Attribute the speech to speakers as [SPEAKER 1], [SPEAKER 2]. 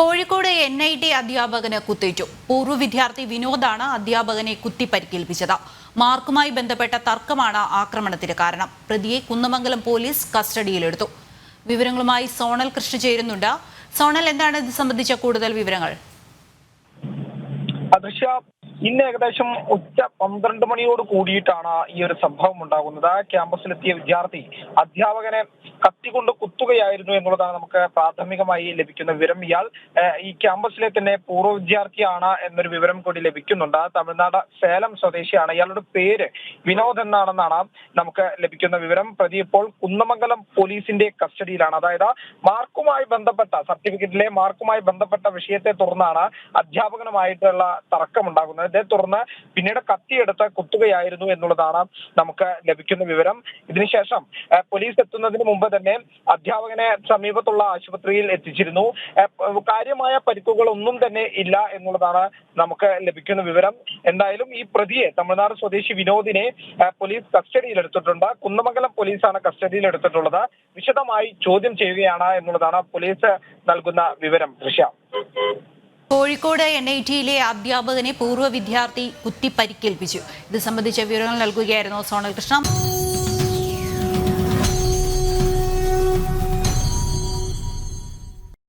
[SPEAKER 1] Kozhikode N I T അധ്യാപകന് കുത്തേറ്റു പൂർവ വിദ്യാർത്ഥി വിനോദാണ് അധ്യാപകനെ കുത്തി പരിക്കേൽപ്പിച്ചത് മാർക്കുമായി ബന്ധപ്പെട്ട തർക്കമാണ് ആക്രമണത്തിന് കാരണം. പ്രതിയെ കുന്നമംഗലം പോലീസ് കസ്റ്റഡിയിലെടുത്തു. വിവരങ്ങളുമായി സോണൽ കൃഷ്ണ ചേരുന്നുണ്ട്. സോണൽ എന്താണ് ഇത് സംബന്ധിച്ച കൂടുതൽ വിവരങ്ങൾ?
[SPEAKER 2] ഇന്ന് ഏകദേശം ഉച്ച പന്ത്രണ്ട് മണിയോട് കൂടിയിട്ടാണ് ഈ ഒരു സംഭവം ഉണ്ടാകുന്നത്. ആ ക്യാമ്പസിലെത്തിയ വിദ്യാർത്ഥി അധ്യാപകനെ കത്തിക്കൊണ്ട് കുത്തുകയായിരുന്നു എന്നുള്ളതാണ് നമുക്ക് പ്രാഥമികമായി ലഭിക്കുന്ന വിവരം. ഇയാൾ ഈ ക്യാമ്പസിലെ തന്നെ പൂർവ വിദ്യാർത്ഥിയാണ് എന്നൊരു വിവരം കൂടി ലഭിക്കുന്നുണ്ട്. തമിഴ്നാട് സേലം സ്വദേശിയാണ്. ഇയാളുടെ പേര് വിനോദ് എന്നാണെന്നാണ് നമുക്ക് ലഭിക്കുന്ന വിവരം. പ്രതി ഇപ്പോൾ കുന്നമംഗലം പോലീസിന്റെ കസ്റ്റഡിയിലാണ്. അതായത് മാർക്കുമായി ബന്ധപ്പെട്ട സർട്ടിഫിക്കറ്റിലെ മാർക്കുമായി ബന്ധപ്പെട്ട വിഷയത്തെ തുടർന്നാണ് അധ്യാപകനുമായിട്ടുള്ള തർക്കമുണ്ടാകുന്നത്. ഇതേ തുടർന്ന് പിന്നീട് കത്തിയെടുത്ത് കുത്തുകയായിരുന്നു എന്നുള്ളതാണ് നമുക്ക് ലഭിക്കുന്ന വിവരം. ഇതിനുശേഷം പോലീസ് എത്തുന്നതിന് മുമ്പ് തന്നെ അധ്യാപകനെ സമീപത്തുള്ള ആശുപത്രിയിൽ എത്തിച്ചിരുന്നു. കാര്യമായ പരിക്കുകളൊന്നും തന്നെ ഇല്ല എന്നുള്ളതാണ് നമുക്ക് ലഭിക്കുന്ന വിവരം. എന്തായാലും ഈ പ്രതിയെ തമിഴ്നാട് സ്വദേശി വിനോദിനെ പോലീസ് കസ്റ്റഡിയിൽ എടുത്തിട്ടുണ്ട് കുന്നമംഗലം പോലീസാണ് കസ്റ്റഡിയിൽ എടുത്തിട്ടുള്ളത് വിശദമായി ചോദ്യം ചെയ്യുകയാണ് എന്നുള്ളതാണ് പോലീസ് നൽകുന്ന വിവരം. ദൃശ്യ.
[SPEAKER 1] കോഴിക്കോട് എൻ ഐ ടിയിലെ അധ്യാപകനെ പൂർവ വിദ്യാർത്ഥി കുത്തിപ്പരിക്കേൽപ്പിച്ചു. ഇത് സംബന്ധിച്ച വിവരങ്ങൾ നൽകുകയായിരുന്നു സോണൽ കൃഷ്ണ.